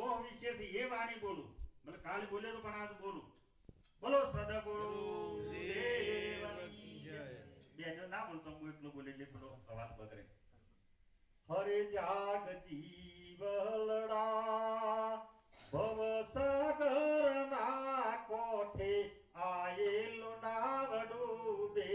મોહ વિશે છે, એ વાણી બોલું. મને કાલ બોલ્યો તો પણ આજ બોલું. બોલો, સદગુરુ. બેનો ના બોલતો, હું એકલો બોલે લે પેલો અવાજ બગડે હરે જાગ જીવલડા ભવ સાગર ના કોઠે આયેલો નાવડું બે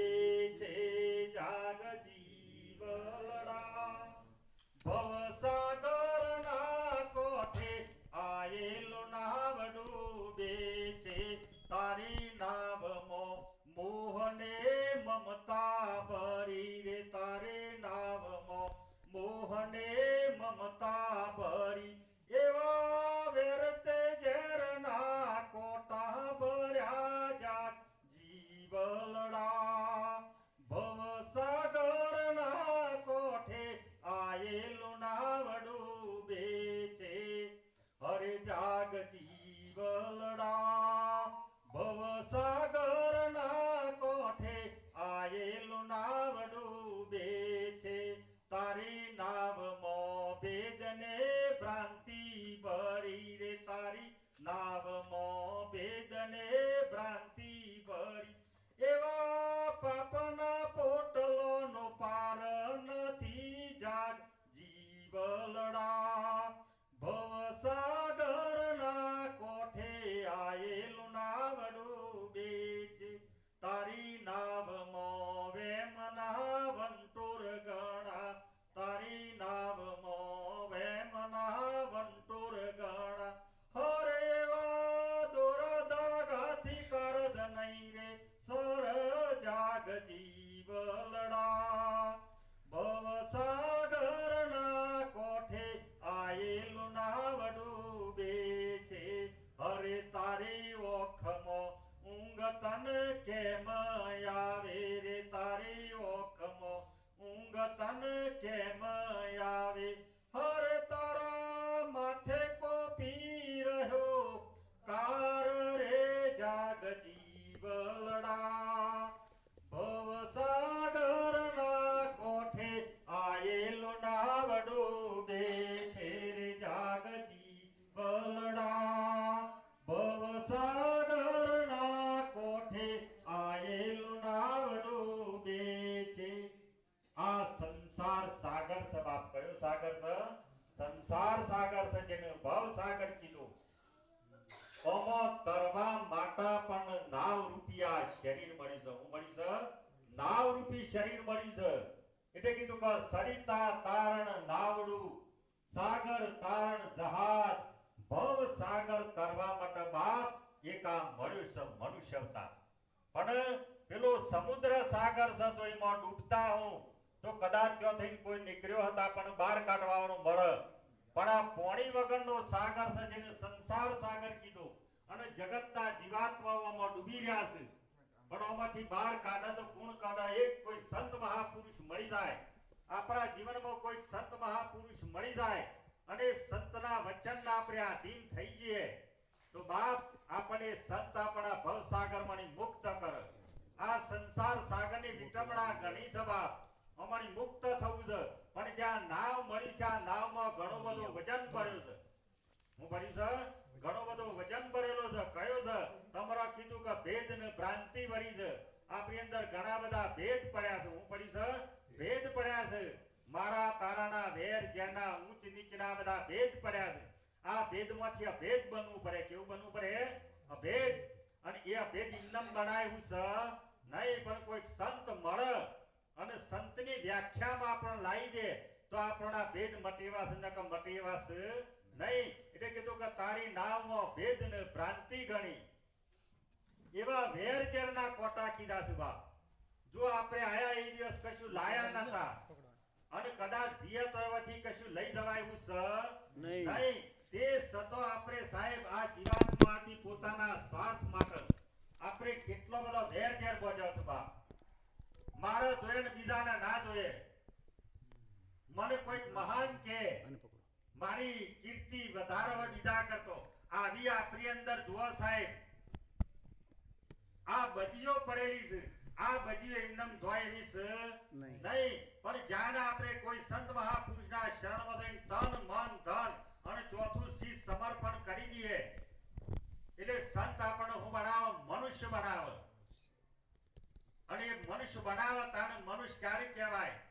જાગ જીવલડા ભવ સાગરના કોઠે આયેલું નાવડું બે છે હરે તારી ઓખમો ઊંઘ તન કેમ આવે રે તારી ઓખમો ઊંઘ તન કેમ આવે સરિતા તારણ નાવડું સાગર તારણ જહાજ ભવ સાગર તરવા માટે બાપ આ મનુષ્ય મનુષ્યતા પણ પેલો સમુદ્ર સાગર છે તો એમાં ડૂબતા હું તો કદાચ ત્યાં થઈને કોઈ નીકળ્યો હતા પણ બહાર કાઢવાનો મળે પણ આ પોણી વગરનો સાગર છે જેને સંસાર સાગર કીધો અને જગતના જીવાત્માઓમાં ડૂબી રહ્યા છે પણ આમાંથી બહાર કાઢે તો કોણ કાઢે એક કોઈ સંત મહાપુરુષ મળી જાય આપણા જીવનમાં કોઈ સંત મહાપુરુષ મળી જાય અને સંતના વચનના આપણે આધીન થઈ જઈએ, તો બાપ આપણે સંત આપણા ભવસાગરમાંની મુક્ત કરે. આ સંસાર સાગરની વિટમણા ઘણી છે બાપ. અમારી મુક્ત થવું છે. પણ જ્યાં નાવ મળી છે, આ નાવમાં ઘણો બધો વજન ભર્યો છે. હું ભરી છે? ઘણો બધો વજન ભરેલો છે. કયો છે? તમારા કીધું કે ભેદ ને ભ્રાંતિ ભરી છે. આપણી અંદર ઘણા બધા ભેદ પડ્યા છે. હું પડી છે? ભેદ પડ્યા છે. મારા તારાના વેર જેના ઊંચ, નીચના બધા ભેદ પડ્યા છે. આ ભેદમાંથી અભેદ બનવું પડે. કેવું બનવું પડે? અભેદ. અને એ અભેદ ઇન્દમ બનાવ્યું છે, નહીં, પણ કોઈક સંત મળે. અને સંતની વ્યાખ્યામાં આપણને લાવી દે તો આપણા ભેદ મટેવા છે, નકર મટેવા છે નહીં. એટલે કીધું કે તારી નામમાં ભેદ ને ભ્રાંતિ ગણી. એવા વેર, ઝેરના કોટા કીધા છે બાપ. જો આપણે આયા એ દિવસ કશું લાયા નતા અને કદાચ જીએ તો કશું લઈ જવાય એવું સ નહીં. તે સતો આપણે સાહેબ આ જીવાત્માથી પોતાના સ્વાર્થ માટે. આપણે કેટલો બધો વેર ઝેર બોજો છો બાપ. મારે જોઈએ ને બીજાને ના જોઈએ મને કોઈક મહાન કે. મારી કીર્તિ વધારવા બીજા કરતો. આવી આપણી અંદર જુઓ સાહેબ. આ બધીઓ પડેલી છે. આ બધું એમનેમ ધોય એવી નહીં. પણ જ્યાં આપણે કોઈ સંત મહાપુરુષના શરણમાં જઈને તન મન ધન અને ચોથું શીશ સમર્પણ કરી દઈએ એટલે સંત આપણને હું બનાવે? મનુષ્ય બનાવે. અને મનુષ્ય બનાવે તાને મનુષ્ય ક્યારે કહેવાય?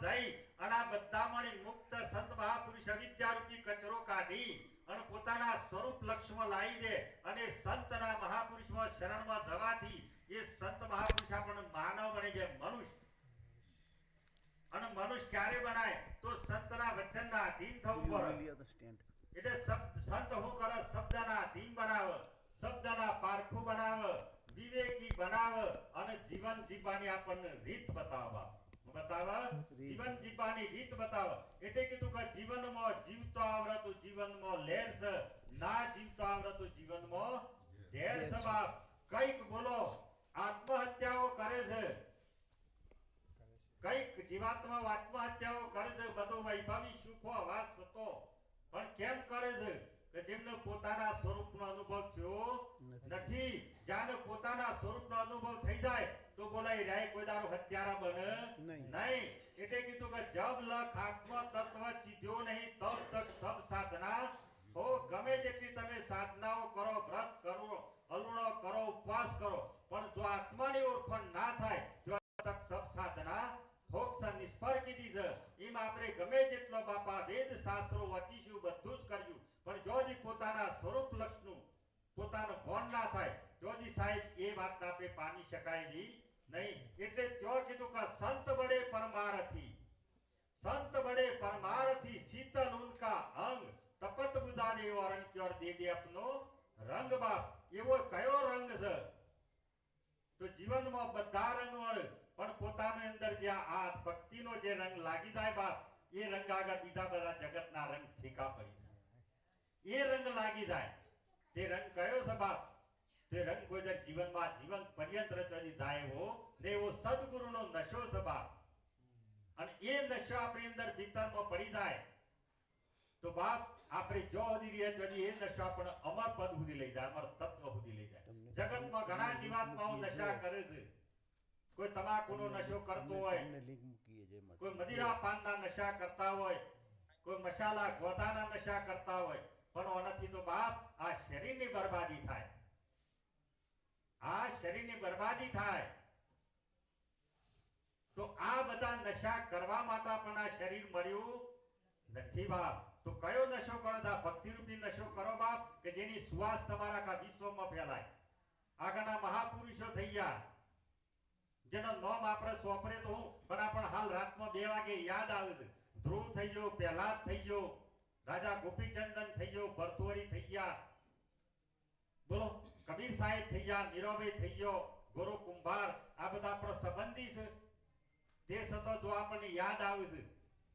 જઈ અને આ બધામાંની મુક્ત સંત મહાપુરુષ અવિદ્યારૂપી કચરો કાઢી અને પોતાના સ્વરૂપ લક્ષ્યમાં લાવી દે અને સંતના મહાપુરુષમાં શરણમાં જવાથી એ સંત મહાપુરુષ આપણને માનવ બની જાય મનુષ્ય. અને મનુષ્ય ક્યારે બનાય? તો સંતના વચનના અધીન થવું પડે. એટલે સંત હું કરે શબ્દના અધીન બનાવ શબ્દના પારખું બનાવ વિવેકી બનાવ અને જીવન જીવવાની આપણને રીત બતાવવા. બતાવે? જીવન જીવવાની રીત બતાવ. એટલે કીધું કે જીવનમાં જીવતો આવડતું જીવનમાં લેર છે ના જીવતો આવડતું જીવનમાં ઝેર છે. બાપ કંઈક બોલો આત્મહત્યાઓ કરે છે. કંઈક જીવાત્મા આત્મહત્યાઓ કરે છે બધો વૈભવી સુખો વાસ હતો. પણ કેમ કરે છે? કે જેમને પોતાના સ્વરૂપનો અનુભવ થયો નથી. જ્યારે પોતાના સ્વરૂપનો અનુભવ થઈ જાય તો બોલાય રાય કોઈ દારો હત્યારા બને નહીં. નહીં. એટલે કીધું કે જબ લખ આત્મ તત્વ ચીધ્યો નહીં તબ તક સબ સાધના. હો ગમે જેટલી તમે સાધનાઓ કરો વ્રત કરો અલુણો કરો ઉપવાસ કરો પણ જો આત્માની ઓળખણ ના થાય જો તક સબ સાધના. ફોક્સ નિષ્ફળ કીધી છે. એમ આપણે ગમે જેટલો બાપા વેદ શાસ્ત્રો વાંચીશું બધું જ કર્યું. પણ જો જી પોતાના સ્વરૂપ લક્ષનું પોતાનું ભણ ના થાય જોજી સાહેબ એ વાતને આપણે પામી શકાય એવી નહીં, એટલે જીવનમાં બધા રંગ મળે પણ પોતાની અંદર જે આ ભક્તિનો જે રંગ લાગી જાય બાપ, એ રંગ આગળ બીજા બધા જગતના રંગ ફીકા પડી જાય. એ રંગ લાગી જાય. તે રંગ કયો છે બાપ? તે રંગ કોઈ જીવનમાં જીવન પર્યંત રચવાની જાય એવો ને એવો સદગુરુનો નશો સ્વભાવ. અને એ નશો આપણી અંદર ભીતરમાં પડી જાય તો બાપ આપણે જો સુધી રહીએ તો એ નશો આપણે અમર પદ સુધી લઈ જાય અમર તત્વ સુધી લઈ જાય. જગતમાં ઘણા જીવાત્માઓ નશા કરે છે. કોઈ તમાકુનો નશો કરતો હોય. કોઈ મદિરા પાનના નશા કરતા હોય કોઈ મસાલા ગોતાના નશા કરતા હોય પણ ઓનાથી તો બાપ આ શરીરની બરબાદી થાય. આ શરીરની બરબાદી થાય. તો આ બધા નશા કરવા માટે પણ આ શરીર મળ્યું નથી બાપ. તો કયો નશો કરો દા ભક્તિરૂપી નશો કરો બાપ કે જેની સુવાસ તમારા કા વિશ્વમાં ફેલાય. આગળના મહાપુરુષો થઈ ગયા. જેનો નામ આપણે સોંપરે તો હું, પણ હાલ રાતમાં બે વાગે યાદ આવે છે. ધ્રુવ થઈ ગયો, પ્રહલાદ થઈ ગયો, રાજા ગોપીચંદન થઈ ગયો ભરતોરી થઈ ગયા. બોલો. કબીર સાહેબ થઈ ગયા મીરાબાઈ થઈ ગયો ગુરુ કુંભાર, આ બધા આપણો સંબંધી છે. તે છતાં જો આપણને યાદ આવે છે,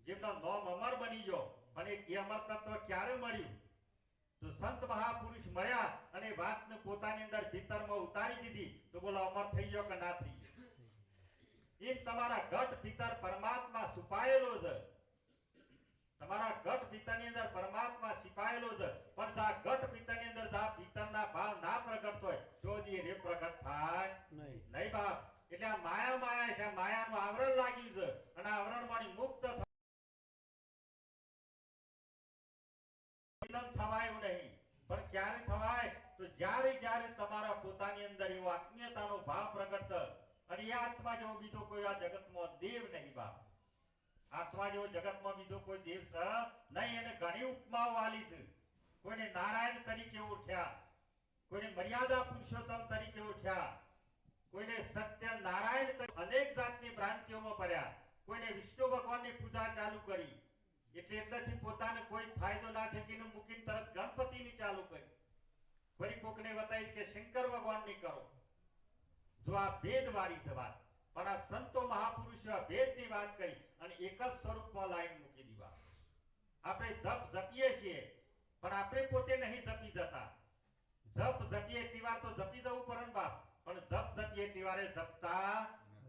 જેમનો નોમ અમર બની ગયો, પણ એ અમર તત્વ ક્યારે મળ્યું? તો સંત મહાપુરુષ મળ્યા અને વાતને પોતાની અંદર ભીતરમાં ઉતારી દીધી, તો બોલો અમર થઈ ગયો કે ના થઈ ગયો? એમ તમારા ઘટ ભીતર પરમાત્મા છુપાયેલો છે. તમારા ઘટ ભીતરની અંદર પરમાત્મા છુપાયેલો છે. પણ આ ઘટ ભીતરની અંદર જા ભીતરના ભાવ ના પ્રગટ હોય તો જ એ રે પ્રગટ થાય નહીં નહીં આ માયા માયા છે માયાનું આવરણ લાગ્યું છે અને આવરણમાંથી મુક્ત થવાયું નહીં. પણ ક્યારે થવાય? તો જ્યારે જ્યારે તમારા પોતાની અંદર એવો આત્મીયતાનો ભાવ પ્રગટ અને એ આત્મા જેવો બીજો કોઈ આ જગતમાં દેવ નહીં બાપ આત્મા જેવો જગતમાં બીજો કોઈ દેવ છે નહીં. એને ઘણી ઉપમાઓ આલી છે. કોઈને નારાયણ તરીકે ઓળખ્યા. કોઈને મર્યાદા પુરુષોત્તમ તરીકે ઓળખ્યા. કોઈને સત્ય નારાયણ અનેક જાતની ભ્રાંતિઓમાં પડ્યા. કોઈને વિષ્ણુ ભગવાનની પૂજા ચાલુ કરી. એટલે એટલેથી પોતાને કોઈ ફાયદો ના થકીને મૂકીને તરત ગણપતિની ચાલુ કરી. ફરી કોકને બતાવી કે શંકર ભગવાનની કરો. જો આ ભેદવાળી છે વાત, પણ આ સંતો મહાપુરુષો આ ભેદની વાત કરી અને એક જ સ્વરૂપમાં લાઈન મૂકી દીવા આપણે જપ જપીએ છીએ, પણ આપણે પોતે નહીં જપી જતા. જપ જપીએ એટલી વાર તો જપી જવું વારે જપતા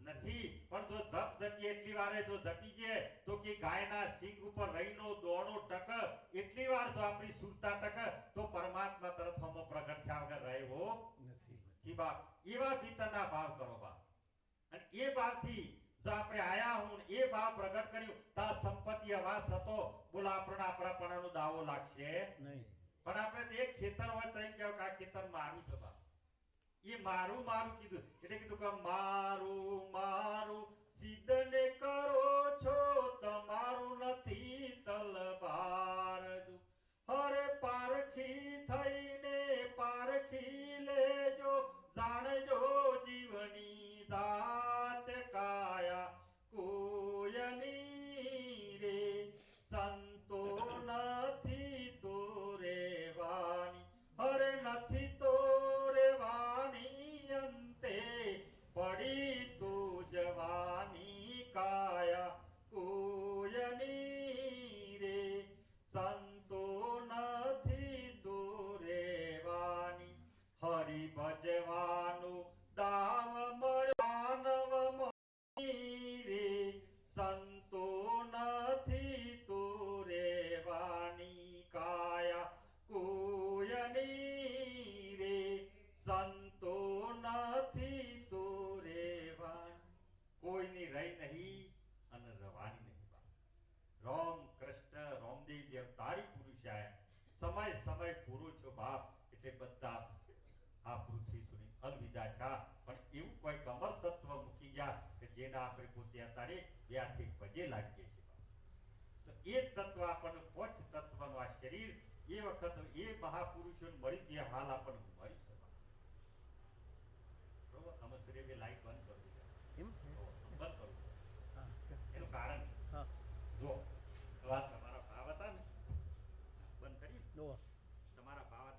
નથી. પણ જો જપ જપીએ એટલી વારે જો જપી છે તો કે ગાયના સિંગ ઉપર રહીનો દોણો ટક એટલી વાર તો આપણી સુરતા ટક તો પરમાત્મા તરફ હમો પ્રગટ થયા વગર રહેવો નથી. જી બાપ એવા પિતાના ભાવ કરો બાપ. અને એ ભાવથી જો આપણે આયા હું એ ભાવ પ્રગટ કર્યું તા સંપત્તિ અવાસ હતો. બોલા આપણને આપણા પણાનો દાવો લાગશે? નહીં. પણ આપણે એક ખેતર હોય તો એમ કહેવાય કે આ ખેતર મારું છે બાપ. એ મારું મારું કીધું એટલે કીધું કે મારું મારું સિદ્ધને કરો છો તમારું નથી તલબાર હરે પારખી થઈને પારખી લે ભજે લાગીએ છીએ તો એ તત્વ આપણને પોચ તત્વનું આ શરીર, એ વખત એ મહાપુરુષો મળી તે હાલ આપણને મળી શકે બરોબર? અમે સૂર્ય લાઈટ